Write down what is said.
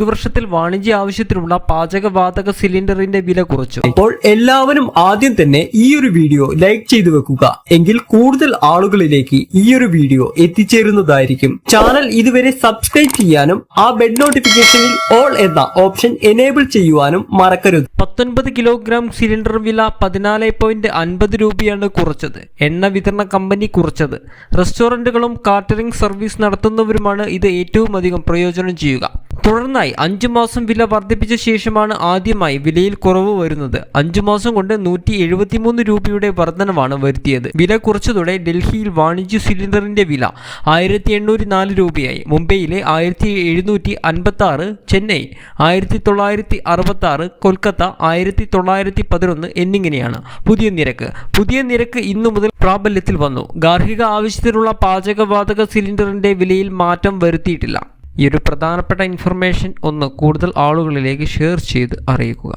പുതുവർഷത്തിൽ വാണിജ്യ ആവശ്യത്തിനുള്ള പാചകവാതക സിലിണ്ടറിന്റെ വില കുറച്ചു. അപ്പോൾ എല്ലാവരും ആദ്യം തന്നെ ഈ ഒരു വീഡിയോ ലൈക്ക് ചെയ്തു വെക്കുക. എങ്കിൽ കൂടുതൽ ആളുകളിലേക്ക് ഈ ഒരു വീഡിയോ എത്തിച്ചേരുന്നതായിരിക്കും. ചാനൽ ഇതുവരെ സബ്സ്ക്രൈബ് ചെയ്യാനും ആ ബെഡ് നോട്ടിഫിക്കേഷനിൽ ഓൾ എന്ന ഓപ്ഷൻ എനേബിൾ ചെയ്യുവാനും മറക്കരുത്. പത്തൊൻപത് കിലോഗ്രാം സിലിണ്ടർ വില പതിനാല് പോയിന്റ് അൻപത് രൂപയാണ് കുറച്ചത്. എണ്ണ വിതരണ കമ്പനി കുറച്ചത്. റെസ്റ്റോറന്റുകളും കാറ്ററിംഗ് സർവീസ് നടത്തുന്നവരുമാണ് ഇത് ഏറ്റവും അധികം പ്രയോജനം ചെയ്യുക. തുടർന്നായി അഞ്ചു മാസം വില വർദ്ധിപ്പിച്ച ശേഷമാണ് ആദ്യമായി വിലയിൽ കുറവ് വരുന്നത്. അഞ്ചു മാസം കൊണ്ട് നൂറ്റി എഴുപത്തിമൂന്ന് രൂപയുടെ വർധനവാണ് വരുത്തിയത്. വില കുറച്ചതോടെ ഡൽഹിയിൽ വാണിജ്യ സിലിണ്ടറിന്റെ വില ആയിരത്തി എണ്ണൂറ്റി നാല് രൂപയായി. മുംബൈയിലെ ആയിരത്തി എഴുന്നൂറ്റി അൻപത്തി ആറ് ചെന്നൈ ആയിരത്തി തൊള്ളായിരത്തി അറുപത്തി ആറ് കൊൽക്കത്ത ആയിരത്തി തൊള്ളായിരത്തി പതിനൊന്ന് എന്നിങ്ങനെയാണ് പുതിയ നിരക്ക്. പുതിയ നിരക്ക് ഇന്നു മുതൽ പ്രാബല്യത്തിൽ വന്നു. ഗാർഹിക ആവശ്യത്തിനുള്ള പാചകവാതക സിലിണ്ടറിന്റെ വിലയിൽ മാറ്റം വരുത്തിയിട്ടില്ല. ഈ ഒരു പ്രധാനപ്പെട്ട ഇൻഫർമേഷൻ ഒന്ന് കൂടുതൽ ആളുകളിലേക്ക് ഷെയർ ചെയ്ത് അറിയിക്കുക.